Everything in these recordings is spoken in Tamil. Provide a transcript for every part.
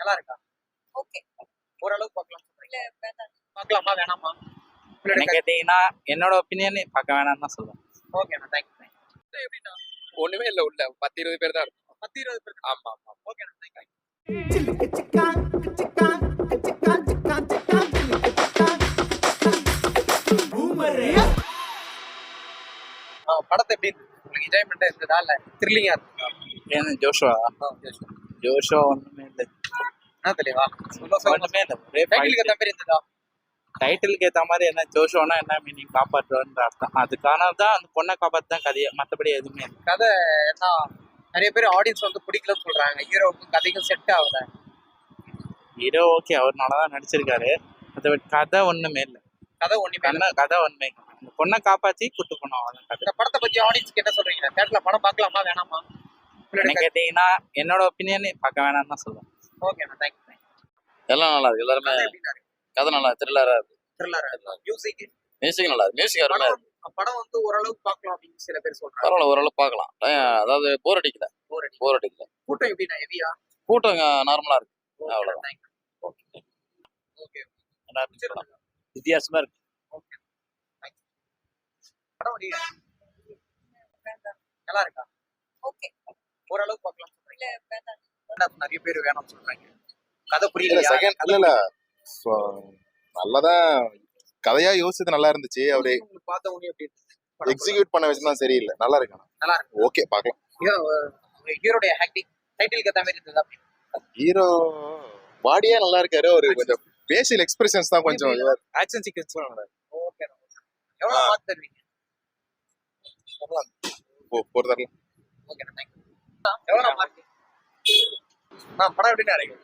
நல்லா இருக்கா? ஓகே. ஓரளவுக்கு பார்க்கலாம் இல்ல வேண்டாம். பார்க்கலாமா வேணாமா? என்ன கேட்டீங்கன்னா என்னோட ஒப்பீனியன் பார்க்க வேணாம்னு தான் சொல்லுவேன். ஓகேண்ணா தேங்க்யூ எப்படின்னா ஒண்ணுமே இல்ல உள்ள. பத்து இருபது பேர் தான் இருக்கும் பத்து இருபது பேர் ஆமா ஆமா. ஓகேண்ணா தேங்க்யூ படத்தை எப்படி? உங்களுக்கு என்ஜாய்மெண்டா இருந்ததா இல்ல த்ரில்லிங்கா இருக்கா ஏன்னா ஜோஷுவா. ஜோஷுவா ஒண்ணுமே இல்லை என்ன தெளிவா ஒண்ணுமே இல்லை ஒரே டைட்டிலுக்கு ஏத்த மாதிரி இருந்ததா டைட்டிலுக்கு ஏத்த மாதிரி என்ன ஜோஷுவானா என்ன மீனிங் காப்பாற்றுவான்ற அர்த்தம் அதுக்கான தான் அந்த பொண்ணை காப்பாத்து தான் கதையை மற்றபடி எதுவுமே இல்லை கதை என்ன நிறைய பேர் ஆடியன்ஸ் வந்து பிடிக்கலன்னு சொல்றாங்க. ஹீரோவுக்கும் கதைக்கும் செட் ஆகல ஹீரோ ஓகே அவர் நல்லா தான் நடிச்சிருக்காரு மற்றபடி கதை ஒண்ணுமே இல்லை கதை ஒண்ணுமே கதை அந்த பொண்ணை காப்பாத்தி கூட்டு போனோம் கதை இந்த படத்தை பத்தி ஆடியன்ஸ்க்கு என்ன சொல்றீங்க? தேட்டர்ல படம் பார்க்கலாமா வேணாமா என்ன கேட்டீங்கன்னா என்னோட ஒப்பீனியன் பார்க்க வேணாம்னு தான் சொல்லுவேன் ஓகேண்ணா தேங்க்யூ எல்லாம் நல்லா இருக்கு. எல்லாருமே கதை நல்லா த்ரில்லரா இருக்கு. த்ரில்லர் மியூசிக் மியூசிக் நல்லா இருக்கு. மியூசிக் அருமையா இருக்கு. படம் வந்து ஓரளவுக்கு பார்க்கலாம் அப்படின்னு சில பேர் சொல்றாங்க. பரவாயில்ல ஓரளவு பார்க்கலாம். அதாவது போர் அடிக்கல. போர் அடி போர் அடிக்கல. கூட்டம் எப்படிண்ணா? ஹெவியா கூட்டம் நார்மலா இருக்கு. அவ்வளவுதான். Okay okay. வித்தியாசமா இருக்கு. ஓகே நல்லா இருக்கா? ஓகே ஓரளவுக்கு பார்க்கலாம் சொல்றீங்க. நிறைய பேர் வேணாம்னு சொல்றாங்க. கதை புரியல செகண்ட் இல்ல இல்ல. So, நல்லாதான் கதையா யோசிச்சது நல்லா இருந்துச்சு. அவரு பார்த்த உடனே எப்படி எக்ஸிக்யூட் பண்ண விஷயம் சரியில்லை. நல்லா இருக்கு. நல்லா இருக்கு. ஓகே பார்க்கலாம். ஹீரோ ஹீரோடைய ஆக்டிங் டைட்டிலுக்கு ஏத்த மாதிரி இருந்ததா? ஹீரோ பாடியா நல்லா இருக்காரு. ஒரு கொஞ்சம் ஃபேஷியல் எக்ஸ்பிரஷன்ஸ் தான் கொஞ்சம் ஆக்ஷன் சீக்வன்ஸ் நல்லா ஓகே எவ்வளவு. மார்க் தருவீங்க. ஒரு தரல ஓகே தேங்க்யூ எவ்வளவு மார்க் நான் படம் எப்படி இருக்கு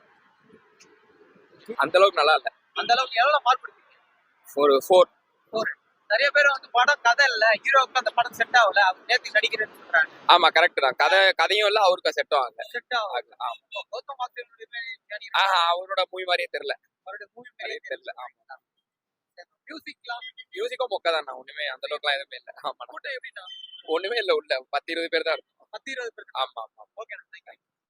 அந்த அளவுக்கு நல்லா இல்ல. அந்த அளவுக்கு எவ்வளவு மார்க் கொடுப்பீங்க ஒரு ஃபோர் நிறைய பேர் வந்து படம் கதை இல்ல ஹீரோவுக்கு அந்த படம் செட் ஆகல அவர் நேத்து நடிக்கிறேன்னு சொல்றாங்க. ஆமா கரெக்ட் தான். கதை கதையும் இல்ல அவருக்கு செட் ஆகல செட் ஆகல ஆமா. கௌதம் நடிகர் ஆஹா அவரோட மூவி மாதிரியே தெரியல. அவருடைய மூவி மாதிரியே தெரியல. ஆமா. மியூசிக்லாம் மியூசிக்கும் மொக்க தான் ஒண்ணுமே அந்த அளவுக்குலாம் எதுவுமே இல்ல. ஆமா. கூட்டம் எப்படின்னா ஒண்ணுமே இல்ல உள்ள. பத்து இருபது பேர் தான் பத்து இருபது பேருக்கு. ஆமா ஆமா ஓகே